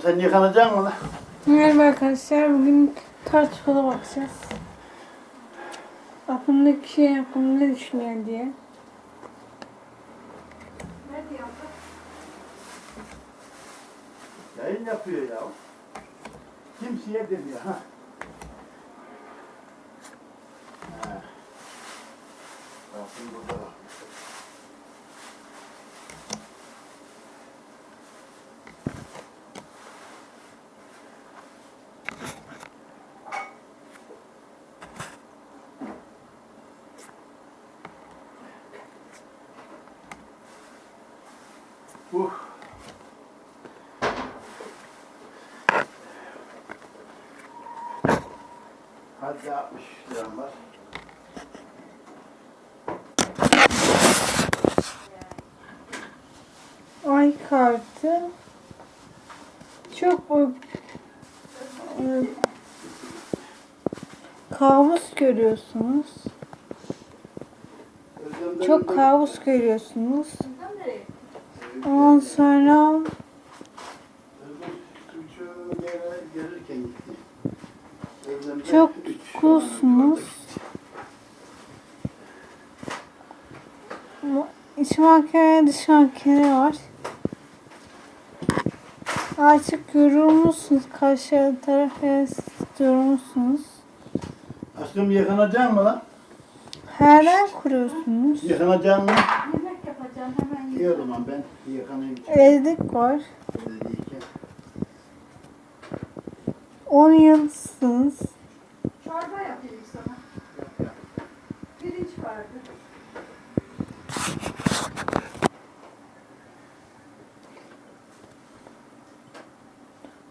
Sen yıkanacaksın mı lan? Merhaba arkadaşlar. Bugün tartışmalı bakacağız. Aklımdaki şey hakkında ne düşünüyor diye. Yayın yapıyor ya. Kimseye demiyor. Ha. Uh. Hadi 60 liram var. Ay kartı. Çok bu e, kabus görüyorsunuz. Çok kabus görüyorsunuz. Ondan sonra Çok falan iç mahkeme dış mahkeme var. Artık yorulmuşsunuz. Karşı taraf yorulmuşsunuz. Aşkım yıkanacaksın mı lan? Herden kuruyorsunuz. Yıkanacaksın mı? İyi o zaman ben yıkanayım. Ezdik var. Böyle diyeceğim. 10 yılsınız. Çorba yapayım sana. Pirinç vardı.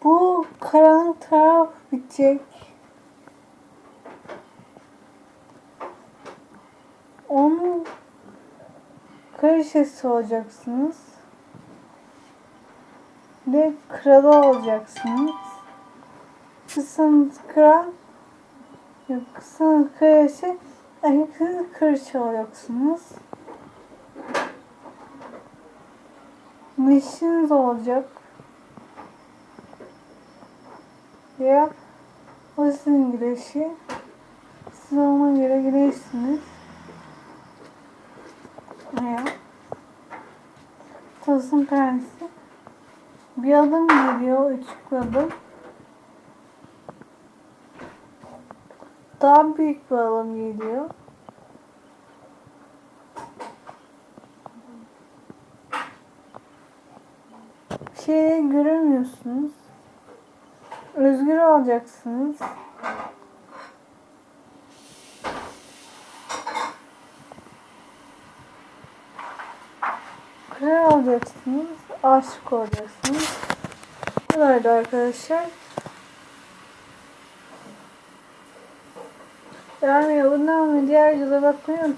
Bu karanlık taraf bitecek. Kraliçesi olacaksınız. Ve kralı olacaksınız. Kızınız kral, yok kızınız kraliçe, erkeksiniz kraliçe olacaksınız. Neşiniz olacak. Ya o sizin güreşi. Siz ona göre güreşsiniz. Ya. Tosun prensi. Bir adım geliyor, üç adım. Daha büyük bir adım geliyor. Şey göremiyorsunuz. Özgür olacaksınız. Kral olacaksınız. Aşık olacaksınız. Bu kadardı arkadaşlar. Yani abone olmayı, diğer videolara bakmayı unutmayın.